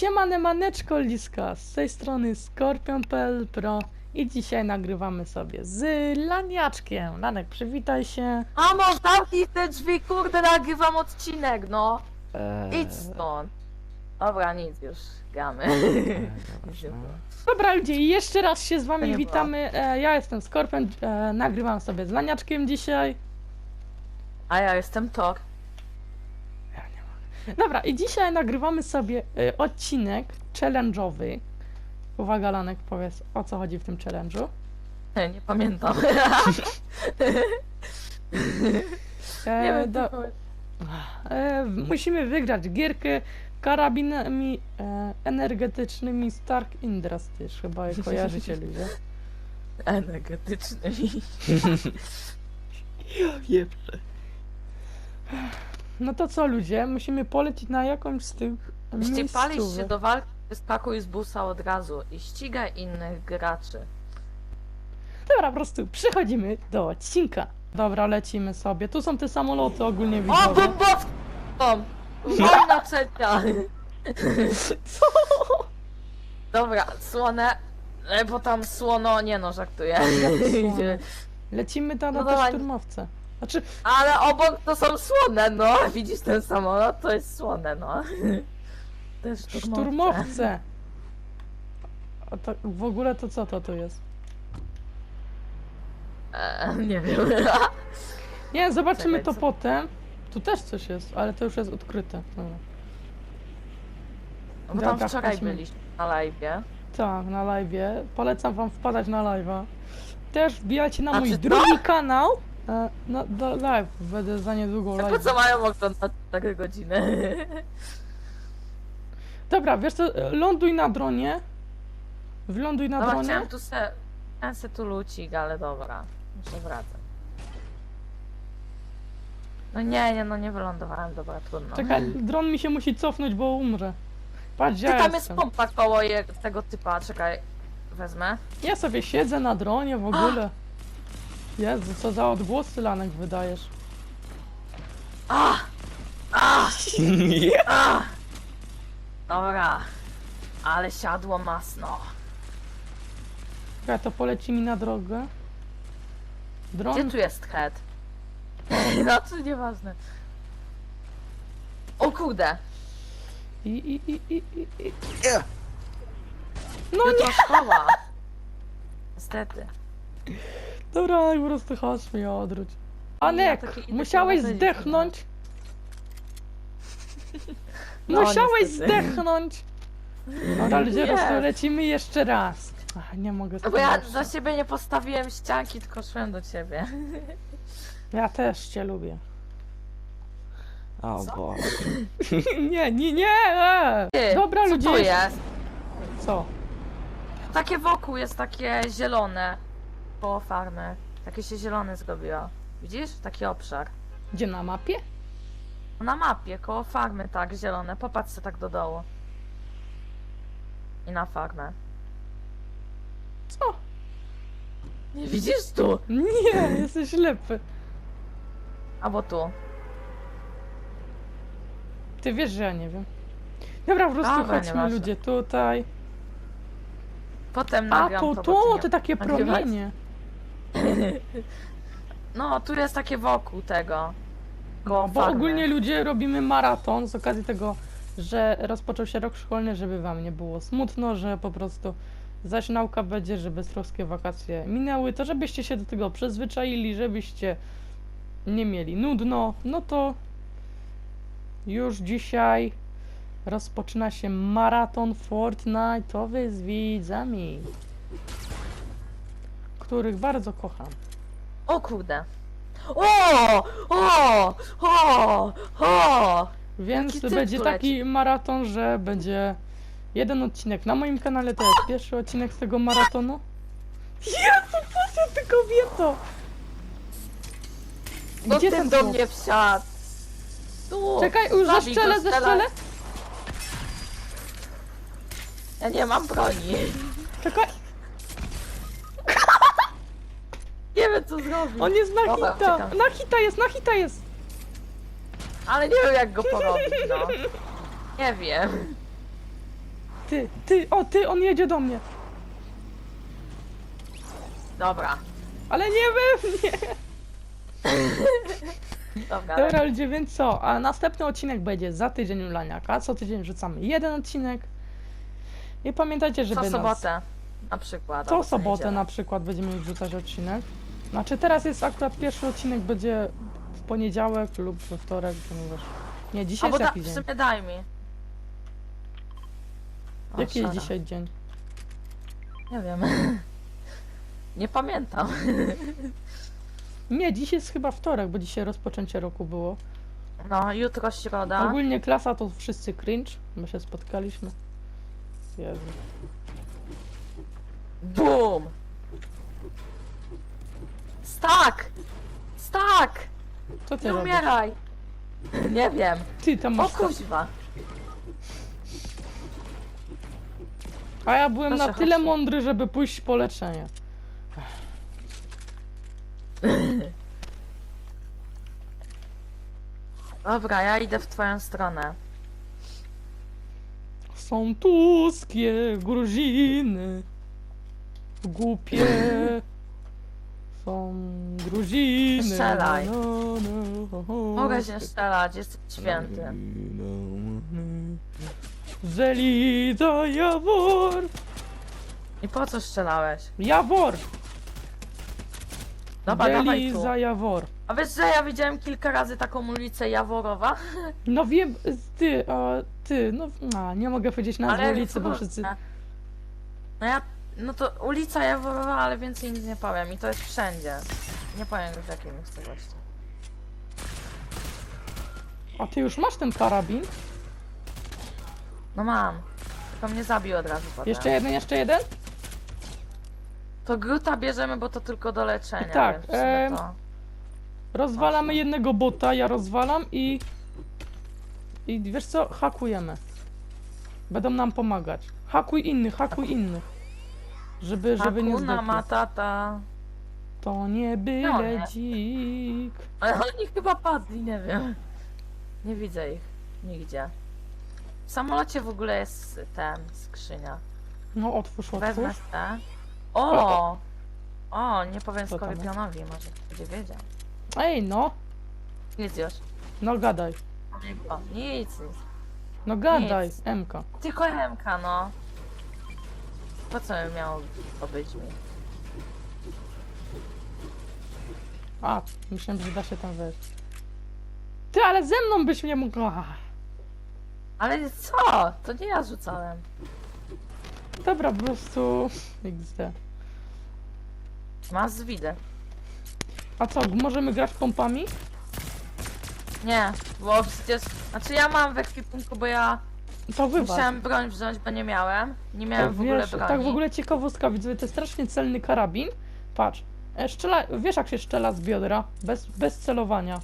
Siemane maneczko liska, z tej strony Scorpion.pl Pro i dzisiaj nagrywamy sobie z Laniaczkiem. Lanek, przywitaj się. Mamo, zamknij te drzwi, kurde, nagrywam odcinek, no. Eee, Idź stąd. Dobra, nic, już gramy. Było. Dobra ludzie, jeszcze raz się z wami nie witamy. E, ja jestem Scorpion, e, nagrywam sobie z Laniaczkiem dzisiaj. A ja jestem Thor. Dobra, i dzisiaj nagrywamy sobie e, odcinek challenge'owy. Uwaga Lanek, powiedz o co chodzi w tym challenge'u. Nie pamiętam. E, Nie wiem, do- co E, musimy wygrać gierkę karabinami e, energetycznymi Stark Industries. Chyba je kojarzycie ludzie. Energetycznymi. No to co ludzie, musimy polecić na jakąś z tych Jeśli palisz się miejscówek. do walki, wyskakuj z busa od razu i ścigaj innych graczy. Dobra, po prostu przechodzimy do odcinka. Dobra, lecimy sobie. Tu są te samoloty ogólnie O, widzowie. bombowcą! Wojna trzecia! Co? Dobra, słone. e, Bo tam słono, nie no, żartuję. słone? Lecimy tam na No te dawaj. szturmowce. Znaczy, Ale obok to są słone, no. Widzisz ten samolot? To jest słone, no. To jest szturmowce. szturmowce. A to w ogóle to co to tu jest? E, nie wiem. Nie, zobaczymy Czekaj, to co? potem. Tu też coś jest, ale to już jest odkryte. Dobra. No Bo tam Dobra, wczoraj chodźmy. byliśmy na live. Tak, na live. Polecam wam wpadać na live'a. Też wbijajcie na A mój czy to? drugi kanał. E, no, do live. Będę za niedługo Po live. co mają oglądać takie godziny? Dobra, wiesz co, e, ląduj na dronie. Wląduj na Dobra, dronie. chciałem tu se... Chciałem se tu lucik, ale dobra. Muszę wracać. No nie, nie, no nie wylądowałem, dobra, trudno. Czekaj, dron mi się musi cofnąć, bo umrę. Patrz, Ty ja tam jest jestem. pompa koło je, tego typa, czekaj. Wezmę. Ja sobie siedzę na dronie w ogóle. Jezu, co za odgłosy lanek wydajesz. A! A! A! Dobra. Ale siadło masno. Czekaj, to poleci mi na drogę. Dron. Gdzie tu jest head? No to nieważne. O kurde! I, i, i, i, i, i. No Jutro nie! szkoła. Niestety. Dobra, po prostu chodź mnie odwróć. Anek, Ja musiałeś zdechnąć. No, musiałeś niestety. zdechnąć. Dobra, ludzie, Nie. po prostu lecimy jeszcze raz. Ach, nie mogę No bo ja za siebie nie postawiłem ścianki, tylko szłem do ciebie. Ja też cię lubię. O Co? Boże. nie, nie, nie! Ty, Dobra, co ludzie. to jest? Co? Takie wokół jest takie zielone. Koło farmy. Takie się zielone zrobiło. Widzisz? Taki obszar. Gdzie na mapie? Na mapie, koło farmy, tak, zielone. Popatrz sobie tak do dołu. I na farmę. Co? Nie widzisz tu? Nie, jesteś ślepy. Albo tu. Ty wiesz, że ja nie wiem. Dobra, po prostu Dobra, chodźmy nieważne. ludzie tutaj. Potem A nagram to to, te nie- takie nagrywać? promienie. No, tu jest takie wokół tego. No, bo farmy. ogólnie ludzie robimy maraton z okazji tego, że rozpoczął się rok szkolny, żeby wam nie było smutno, że po prostu zaś nauka będzie, że beztroskie wakacje minęły, to żebyście się do tego przyzwyczaili, żebyście nie mieli nudno, no to już dzisiaj rozpoczyna się maraton Fortnite'owy z widzami, których bardzo kocham. O kurde. O! O! O! O! Więc Jaki będzie taki maraton, że będzie jeden odcinek na moim kanale, to jest pierwszy odcinek z tego maratonu. Jezu, patrzcie ty kobieto! No Gdzie ten ten do mnie wsiadł. Tu. Czekaj, już Zabij go, zeszczelę, strzelaj. zeszczelę. Ja nie mam broni. Czekaj, Nie wiem co zrobić. on jest na Dobra, hita! uciekam. Na hita jest, na hita jest! Ale nie wiem jak go porobić, no. Nie wiem. Ty, ty, o ty, on jedzie do mnie. Dobra. Ale nie we mnie. Dobra. Dobra ludzie, więc co? A następny odcinek będzie za tydzień u Laniaka. Co tydzień wrzucamy jeden odcinek. I pamiętajcie, żeby Co nas... sobotę na przykład. Co sobotę niedzielę. na przykład będziemy wrzucać odcinek. Znaczy teraz jest akurat pierwszy odcinek będzie w poniedziałek lub we wtorek, ponieważ... Nie, dzisiaj Albo jest da, jaki w dzień? sumie daj mi. O, Jaki jest szara. dzisiaj dzień? Nie wiem. Nie pamiętam. Nie, dzisiaj jest chyba wtorek, bo dzisiaj rozpoczęcie roku było. No, jutro środa. Ogólnie klasa to wszyscy cringe. My się spotkaliśmy. Jezu. BUM! Stak! Stak! Co ty Nie robisz? umieraj! Nie wiem. Ty tam O masz... kuźwa. A ja byłem na Proszę, tyle chodź. mądry, żeby pójść po leczenie. Dobra, ja idę w twoją stronę. Są tuskie Gruziny. Głupie. Są. Strzelaj. No, no, ho. Mogę się strzelać, jesteś święty. Żelida Jawor. I po co strzelałeś? Jawor. Dobra, dawaj tu. Żeliza Jawor. A wiesz, że ja widziałem kilka razy taką ulicę Jaworowa? No wiem, ty, a, ty, no, a, nie mogę powiedzieć nazwy ulicy, bo wszyscy... No ja, no to ulica Jaworowa, ale więcej nic nie powiem i to jest wszędzie. Nie powiem w jakiej miejscowości. A ty już masz ten karabin? No mam. Tylko mnie zabił od razu potem. Jeszcze jeden, jeszcze jeden? To gruta bierzemy, bo to tylko do leczenia. Tak, więc w sumie em, to... Rozwalamy jednego bota, ja rozwalam i... I wiesz co? Hakujemy. Będą nam pomagać. Hakuj innych, hakuj innych. Żeby, żeby nie Hakuna zdechli. Matata. To nie No byle nie. dzik. Ale oni chyba padli, nie wiem. Nie widzę ich nigdzie. W samolocie w ogóle jest ten, skrzynia. No otwórz, Wezmę otwórz. tę. O! O, nie powiem Co tam jest? skorpionowi, może będzie wiedział. Ej, no. Nic już. No gadaj. O, nic, nic. No gadaj, Nic. Emka. Tylko Emka, no. Po co miało to być mi? A, myślałem, że da się tam wejść. Ty, ale ze mną byś nie mógł... Ach. Ale co? To nie ja rzucałem. Dobra, po prostu... XD. Masz widę. A co, możemy grać pompami? Nie, bo przecież... Znaczy ja mam w ekwipunku, bo ja To wywal. musiałem broń wziąć, bo nie miałem. Nie miałem w ogóle wiesz, broni. tak w ogóle ciekawostka, widzę, to jest strasznie celny karabin. Patrz, e, strzela, wiesz jak się strzela z biodra? Bez, bez celowania.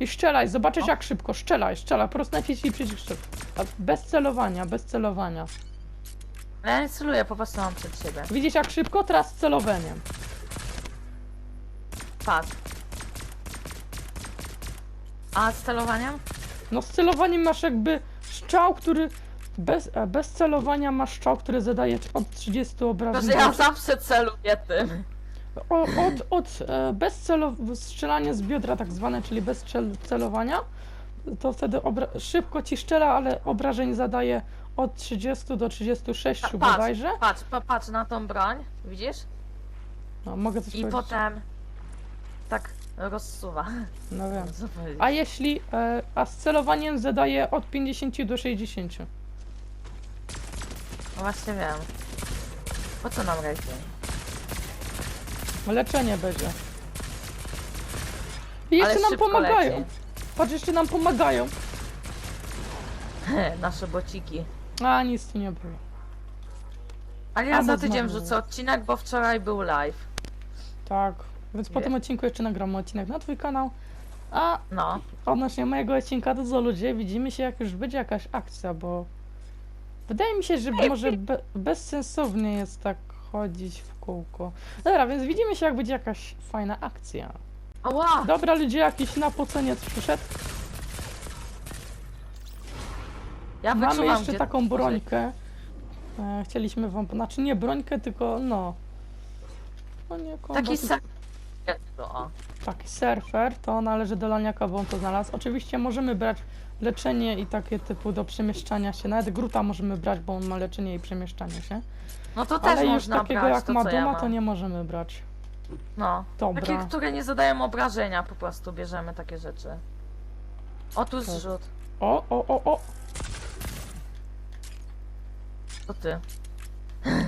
I strzelaj, zobaczysz jak szybko, strzelaj, strzelaj, po prostu naciśnij przycisk strzel. Bez celowania, bez celowania. Ja nie celuję, po prostu mam przed siebie. Widzisz jak szybko? Teraz z celowaniem. Patrz. A z celowaniem? No z celowaniem masz jakby strzał, który... Bez, e, bez celowania masz strzał, który zadaje od 30 To, obrażeń. że ja zawsze celuję tym. O, od, od e, bez celo, strzelania z biodra tak zwane, czyli bez cel, celowania, to wtedy obra- szybko ci strzela, ale obrażeń zadaje od 30 do 36 Pa- bodajże. Patrz, pa, patrz na tą broń, widzisz? No, mogę coś I powiedzieć? potem tak rozsuwa. No wiem. Co powiedzieć? A jeśli, e, a z celowaniem zadaje od 50 do 60. No właśnie wiem. Po co nam racing? Leczenie będzie. I jeszcze Ale nam szybko pomagają. leci. Patrz, jeszcze nam pomagają. Nasze bociki. A, nic tu nie było. Ale ja A, za bo tydzień znowu. wrzucę odcinek, bo wczoraj był live. Tak. Więc po tym odcinku jeszcze nagramy odcinek na twój kanał. A No. odnośnie mojego odcinka to co ludzie, widzimy się jak już będzie jakaś akcja, bo wydaje mi się, że może be bezsensownie jest tak chodzić w kółko. Dobra, więc widzimy się jak będzie jakaś fajna akcja. Ała! Dobra ludzie, jakiś napoceniec przyszedł. Ja Mamy wyczułam, jeszcze gdzie taką brońkę. E, chcieliśmy wam, znaczy nie brońkę, tylko no. No nie kombat, Taki tylko ser... O. taki surfer, to należy do laniaka, bo on to znalazł. Oczywiście możemy brać leczenie i takie typu do przemieszczania się. Nawet gruta możemy brać, bo on ma leczenie i przemieszczanie się. No to też Ale już można takiego brać jak to, ma co ja mam. to nie możemy brać. No. Dobra. Takie, które nie zadają obrażenia, po prostu bierzemy takie rzeczy. O, tu Tak. zrzut. O, o, o, o! To ty.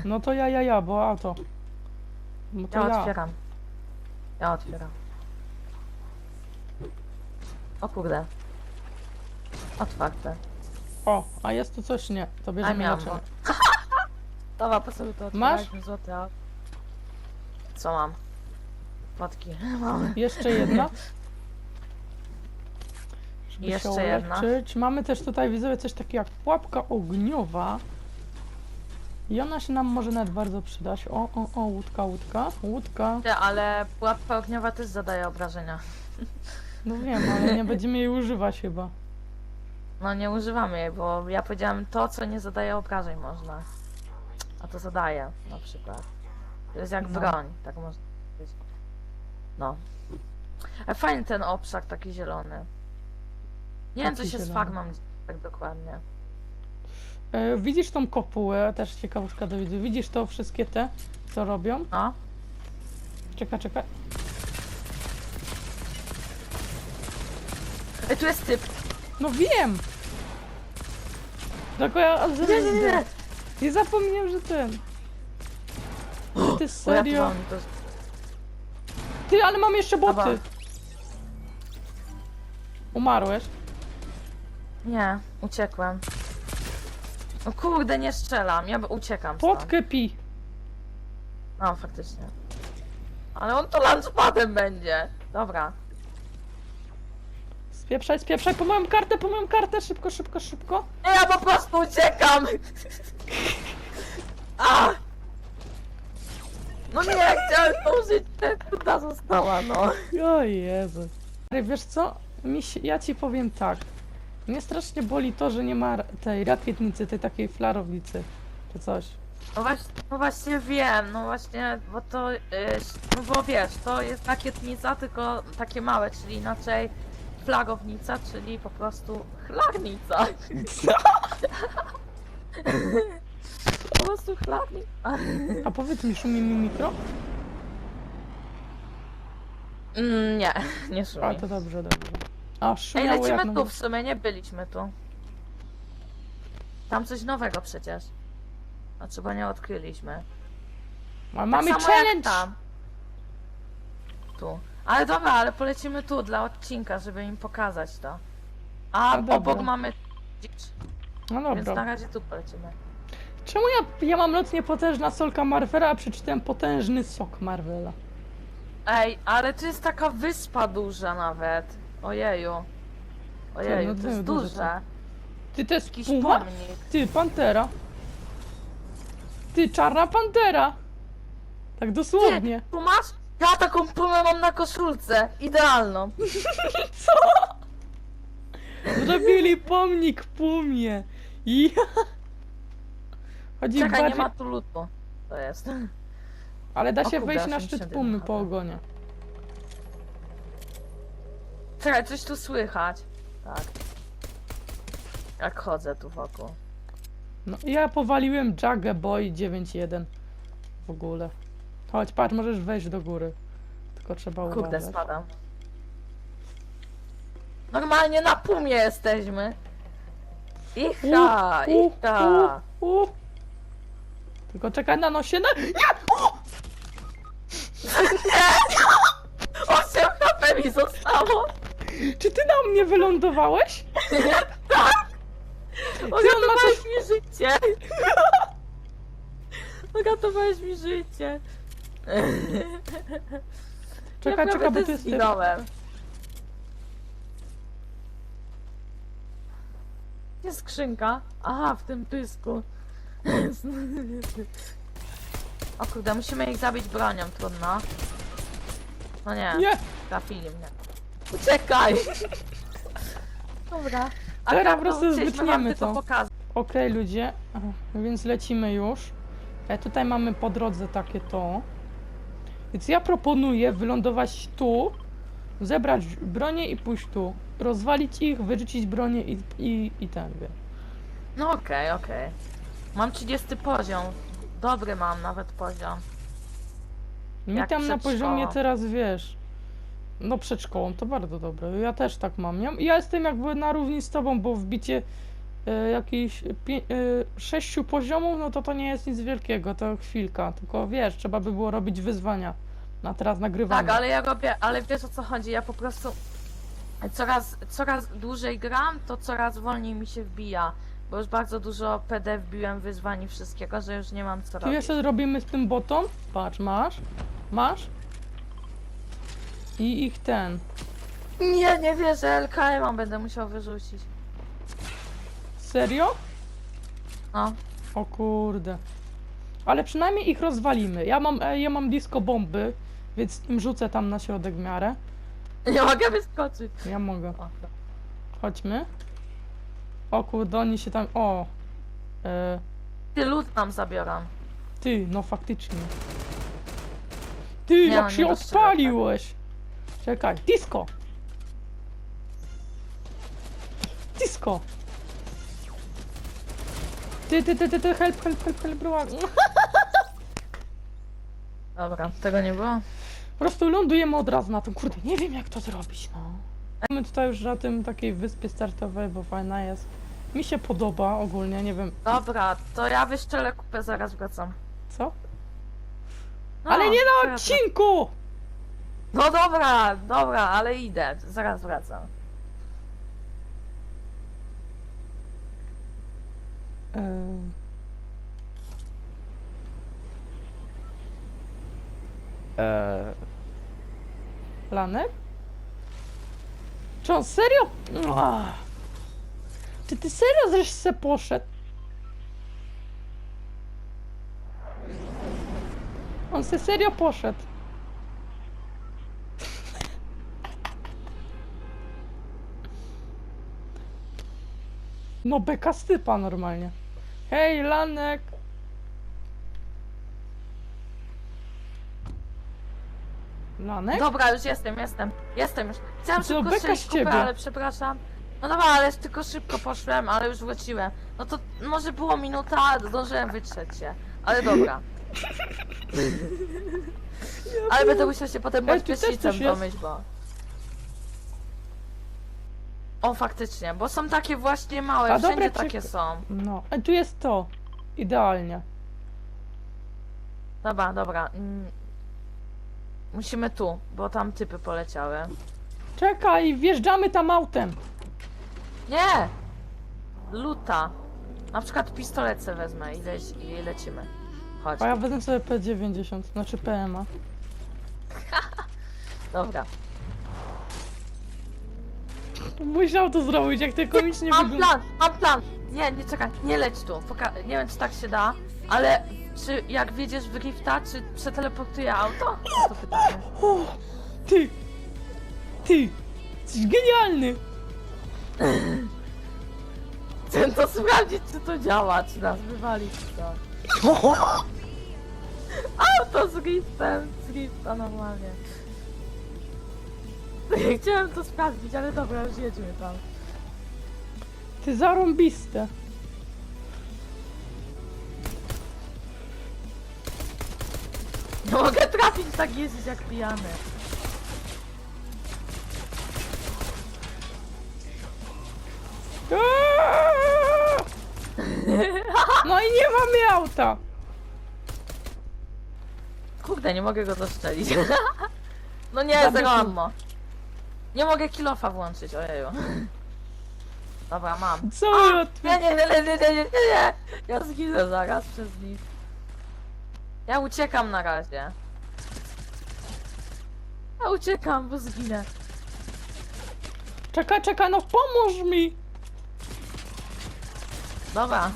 No to ja, ja, ja, bo auto. No to Ja ja. otwieram. Ja otwieram. O kurde. Otwarte. O, a jest tu coś? Nie. To A bierzemy miałam leczenie. go. Dobra, po sobie to Masz? otwieraliśmy złoty aut. Co mam? Płatki. Mam. Jeszcze jedna. Żeby Jeszcze się jedna. uleczyć. Mamy też tutaj, widzę coś takiego jak pułapka ogniowa. I ona się nam może nawet bardzo przydać. O, o, o, łódka, łódka, łódka. Ty, ale pułapka ogniowa też zadaje obrażenia. No wiem, ale nie będziemy jej używać chyba. No nie używamy jej, bo ja powiedziałem to, co nie zadaje obrażeń można. A to zadaje na przykład. To jest jak No. broń, tak można powiedzieć. No. A fajny ten obszar taki zielony. Nie wiem co Taki się z zielony. farmą dzieje tak dokładnie. E, widzisz tą kopułę, też ciekawostka do widzów. Widzisz to wszystkie te, co robią? No. Czekaj, czekaj. Ej, tu jest typ. No wiem! Tylko ja... Nie, nie, nie. Nie zapomniałem, że ten... Ty serio? To. Ty, ale mam jeszcze boty! Dobra. Umarłeś? Nie, uciekłem. No kurde, nie strzelam, ja uciekam stąd. Potkę pi. No, faktycznie. Ale on to lunchpadem będzie. Dobra. Spieprzaj, spieprzaj, po moją kartę, po moją kartę, szybko, szybko, szybko. Nie, ja po prostu uciekam! A! No nie, chciałem użyć, ta została, no. O Jezu. Ale wiesz co? Mi się, ja ci powiem tak. Mnie strasznie boli to, że nie ma tej rakietnicy, tej takiej flarownicy. Czy coś. No właśnie, no właśnie wiem, no właśnie, bo to, yy, no bo wiesz, to jest rakietnica, tylko takie małe, czyli inaczej flagownica, czyli po prostu chlarnica. po prostu chlarnica. A powiedz mi, szumi mi mikro? Mm, nie, nie A, szumi. to dobrze, dobrze. A, Ej, szumiało jak lecimy tu w sumie, nie byliśmy tu. Tam coś nowego przecież. A trzeba nie odkryliśmy. A mamy tak samo jak challenge! tam. Tu. Ale dobra, ale polecimy tu dla odcinka, żeby im pokazać to. A A, dobra. obok mamy dzicz, No więc na dobra. razie tu polecimy. Czemu ja, ja mam moc niepotężna solka Marvela, a przeczytałem potężny sok Marvela? Ej, ale tu jest taka wyspa duża nawet. Ojeju. Ojeju, no to jest duże. Ty, to jest Jakiś puma? pomnik. Ty, pantera. Ty, czarna pantera. Tak dosłownie. Ty, tu masz? Ja taką pumę mam na koszulce. Idealną. Zrobili pomnik pumie. Ja. Chodzi Czekaj, nie bardziej... ma tu lutu. To jest. Ale da O się kurde, wejść na 81 szczyt pumy po ogonie. Czekaj, coś tu słychać. Tak. Jak chodzę tu wokół. No ja powaliłem Jagę Boy 9.1 w ogóle. Chodź, patrz, możesz wejść do góry. Tylko trzeba Kurde, uważać. spadam. Normalnie na pumie jesteśmy. Icha, U, icha. u, u. Tylko czekaj na nosie na... Nie! U! 8 HP mi zostało. Czy ty na mnie wylądowałeś? Uratowałeś mi życie. Uratowałeś mi życie. Czekaj, ja czekaj, bo tu jest... zginąłem. Jest skrzynka. Aha, w tym pysku. O kurde, musimy ich zabić bronią, trudno. No nie, Nie! trafili mnie. Uciekaj! Dobra. Teraz tak, po prostu no, chcieliśmy wam wytniemy tylko to. pokazać. Okej, ludzie, więc lecimy już. E, tutaj mamy po drodze takie to. Więc ja proponuję wylądować tu, zebrać bronię i pójść tu. Rozwalić ich, wyrzucić bronię i, i, i ten, wie. No okej, okej. Mam 30 poziom. Dobry mam nawet poziom. Mi Jak tam na przed poziomie szkołą. teraz, wiesz, no przed szkołą, to bardzo dobre. Ja też tak mam. Ja, ja jestem jakby na równi z tobą, bo wbicie e, jakichś pie, e, sześciu poziomów, no to to nie jest nic wielkiego, to chwilka. Tylko wiesz, trzeba by było robić wyzwania. Na teraz nagrywamy. Tak, ale ja robię, ale wiesz o co chodzi, ja po prostu coraz, coraz dłużej gram, to coraz wolniej mi się wbija. Bo już bardzo dużo PD wbiłem wyzwań i wszystkiego, że już nie mam co robić. wiesz co zrobimy z tym botą? Patrz, masz, masz. I ich ten. Nie, nie wierzę, LKM będę musiał wyrzucić. Serio? No. O kurde. Ale przynajmniej ich rozwalimy. Ja mam, e, ja mam disco bomby, więc im rzucę tam na środek w miarę. Nie mogę wyskoczyć. Ja mogę. O. Chodźmy. O kurde, oni się tam... O! E, Ty lód nam zabiorą. ty, no faktycznie. Ty, Nie, jak się dostrzegam, odpaliłeś! Czekaj, disco! Disco! Ty, ty, ty, ty, ty, help, help, help, help, bro. Dobra, tego nie było? Po prostu lądujemy od razu na tym. Kurde, nie wiem jak to zrobić, no. Mamy tutaj już na tym takiej wyspie startowej, bo fajna jest. Mi się podoba ogólnie, nie wiem Dobra, to ja wyszczelę kupę, zaraz wracam. co. No, Ale nie na odcinku! No dobra, dobra, ale idę, zaraz wracam. Eee, Eee, Lanek? Czy on serio? Czy ty serio żeś se poszedł? On se serio poszedł. No beka stypa normalnie. Hej, Lanek! Lanek? Dobra, już jestem, jestem, jestem już. Chciałam Co, szybko beka strzelić z kupę, ciebie. ale przepraszam. No dobra, ale tylko szybko poszłem, ale już wróciłem. No to może było minuta, zdążyłem wytrzeć się. Ale dobra. Ale będę musiał się potem Ej, też prysznicem coś jest. domyć, bo... O, faktycznie, bo są takie właśnie małe, A wszędzie dobra, takie czek- są. No, a tu jest to. Idealnie. Dobra, dobra. mm. Musimy tu, bo tam typy poleciały. Czekaj, wjeżdżamy tam autem. Nie! Luta. Na przykład pistolet se wezmę i, leci, i lecimy. Chodź. A ja wezmę sobie P90, znaczy PMA. Dobra. Musiał to zrobić, jak to komicznie Mam wygląda. plan, mam plan! Nie, nie czekaj, nie leć tu. Poka nie wiem, czy tak się da, ale czy jak wjedziesz w rifta, czy przeteleportuje auto? To pytanie. O, ty! Ty! Jesteś genialny! Chcę to sprawdzić, czy to działa, czy nas wywali, czy co. Auto z riftem, z rifta normalnie. Chciałem to sprawdzić, ale dobra, już jedźmy tam. Ty zarąbiste. Nie mogę trafić tak jeździć jak pijany. Aaaa! No i nie mamy auta. Kurde, nie mogę go dostrzelić. No nie, Bardzo zero tu- ammo. Nie mogę kilofa włączyć, ojeju. Dobra, mam. Co Nie, nie, nie, nie, nie, nie, nie, nie. Ja zginę zaraz przez nich. Ja uciekam na razie. Ja uciekam, bo zginę. Czekaj, czekaj, no pomóż mi! Dobra.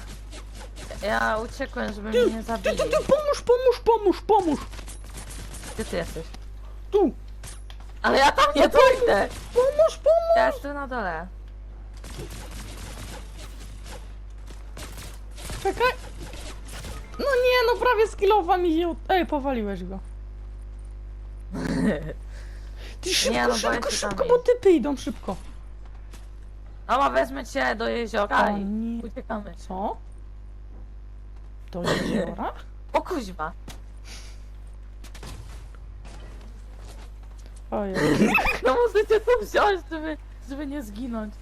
Ja uciekłem, żeby Ty, mnie nie ty, zabili. ty, ty, pomóż, pomóż, pomóż, pomóż! Gdzie ty jesteś? Tu! Ale ja tam nie pójdę! Pomóż, pomóż! Ja jestem na dole. Czekaj! No nie, no prawie skillowa mi się... Ej, powaliłeś go. Ty szybko, no szybko, szybko, bo typy idą szybko. Mama wezmę cię do jeziora O i uciekamy. Co? Do jeziora? O kuźma. Ojej. No musicie to wziąć, żeby, żeby nie zginąć.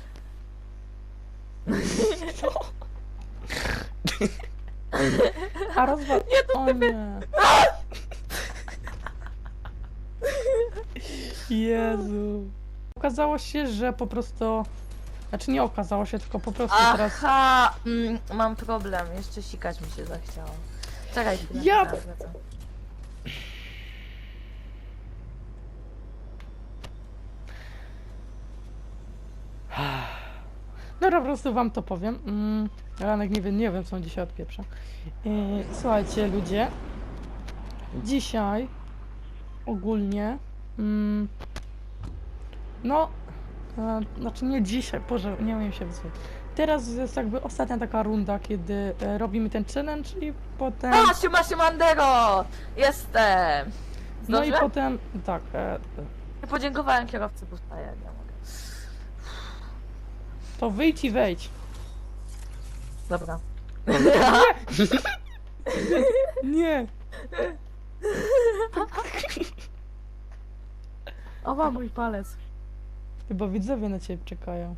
A rozwal... Nie, to O nie. Jezu. Okazało się, że po prostu... Znaczy nie okazało się, tylko po prostu teraz... Aha, mm, mam problem. Jeszcze sikać mi się zachciało. Czekaj, chwilę, Ja- wracam. Dobra, po prostu wam to powiem. Mm, ranek nie wiem, nie wiem, co on dzisiaj odpieprza. Yy, słuchajcie, ludzie. Dzisiaj ogólnie. Mm, no, e, znaczy nie dzisiaj, Boże, nie umiem się wysłuchać. Teraz jest jakby ostatnia taka runda, kiedy e, robimy ten challenge i potem. A, siema, siemandero! Jestem! No i potem. Tak. E, Nie podziękowałem kierowcy busta, ja nie mogę. To wyjdź i wejdź. Dobra. Nie! Oba mój palec. Chyba widzowie na ciebie czekają.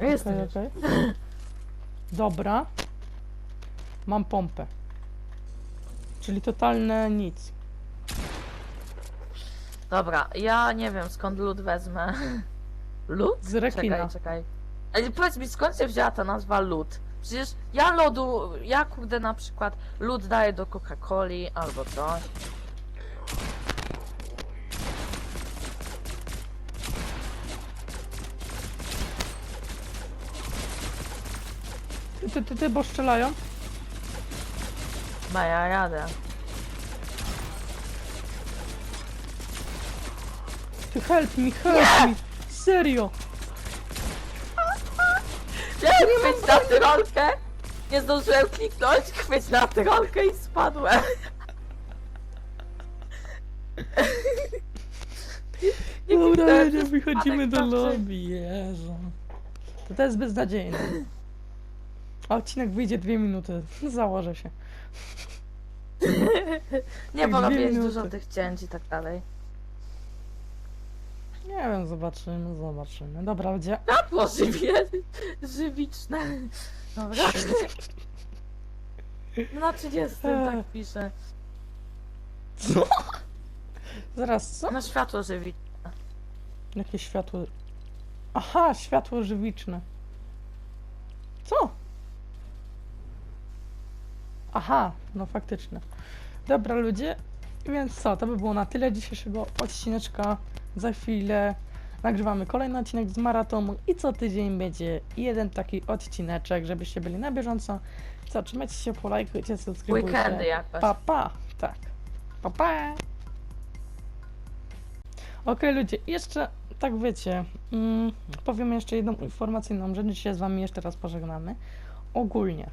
Jestem okej. Dobra. Mam pompę. Czyli totalne nic. Dobra, ja nie wiem skąd lód wezmę. Lód? Z rekina. Czekaj, czekaj. Ale powiedz mi, skąd się wzięła ta nazwa lód? Przecież ja lodu, ja kurde na przykład lód daję do Coca-Coli albo coś. Ty, ty, ty, ty bo strzelają. Ma ja jadę. Ty help me, help me. Serio. Chciałem chwyć na tyrolkę, nie zdążyłem kliknąć, chwyć na tyrolkę i spadłem. Nie Dobra, kliknąłem nie przez wychodzimy do przypadek, lobby. Jezu. To to jest beznadziejne. A odcinek wyjdzie dwie minuty. Założę się. Nie, bo Dwie robię minuty. dużo tych cięć i tak dalej. Nie wiem, zobaczymy, zobaczymy. Dobra, ludzie. Światło żywie, żywiczne. Dobra. Na 30 tak pisze. Co? Zaraz, co? Na światło żywiczne. Jakie światło... Aha, światło żywiczne. Co? Aha, no faktycznie. Dobra ludzie, więc co, to by było na tyle dzisiejszego odcineczka. Za chwilę nagrywamy kolejny odcinek z maratonu i co tydzień będzie jeden taki odcineczek, żebyście byli na bieżąco. Co, trzymajcie się, polajkujcie, subskrybujcie. Weekendy jakoś. Pa, pa, tak. Pa, pa. Okej, ludzie, jeszcze tak wiecie, mm, powiem jeszcze jedną informacyjną rzecz, dzisiaj z wami jeszcze raz pożegnamy. Ogólnie,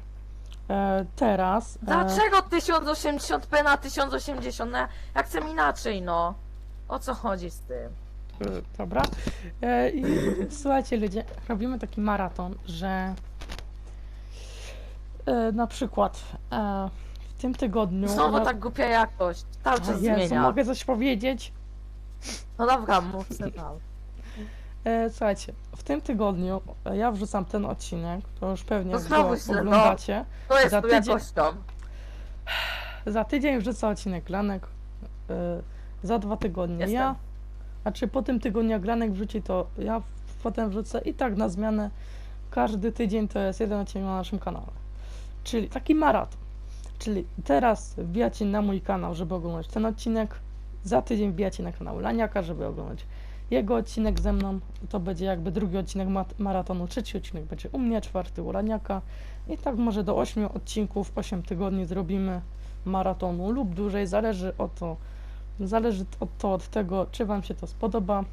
e, teraz... E, Dlaczego 1080p na 1080? No, ja chcę inaczej, no. O co chodzi z tym? e, dobra. E, I słuchajcie, ludzie, robimy taki maraton, że e, na przykład e, w tym tygodniu... Znowu tak głupia jakość. Cały czas Jezu, zmienia. mogę coś powiedzieć? No dobra, mów se tam. E, słuchajcie, w tym tygodniu e, ja wrzucam ten odcinek, to już pewnie No znowu go źle, no. oglądacie. To jest Za tu tydzień- jakością. Za tydzień wrzuca odcinek Glanek, e, za dwa tygodnie Jestem. ja, znaczy po tym tygodniu jak Glanek wrzuci, to ja w- potem wrzucę i tak na zmianę każdy tydzień to jest jeden odcinek na naszym kanale. Czyli taki maraton. Czyli teraz wbijacie na mój kanał, żeby oglądać ten odcinek, za tydzień wbijacie na kanał Laniaka, żeby oglądać jego odcinek ze mną. To będzie jakby drugi odcinek maratonu, trzeci odcinek będzie u mnie, czwarty u Laniaka. I tak może do 8 odcinków, 8 tygodni zrobimy maratonu lub dłużej, zależy o to, zależy od, to od tego, czy Wam się to spodoba,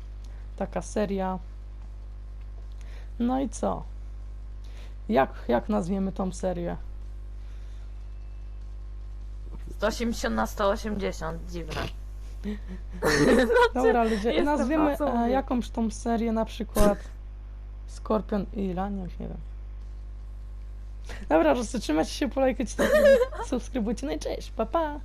taka seria. No i co? Jak, jak nazwiemy tą serię? 180 na 180, dziwne. Dobra, ludzie, jestem nazwiemy e, jakąś tą serię na przykład Skorpion i Iranian, nie wiem. Dobra, rozpoczynajcie się, polajkujcie, subskrybujcie, no i cześć, pa pa!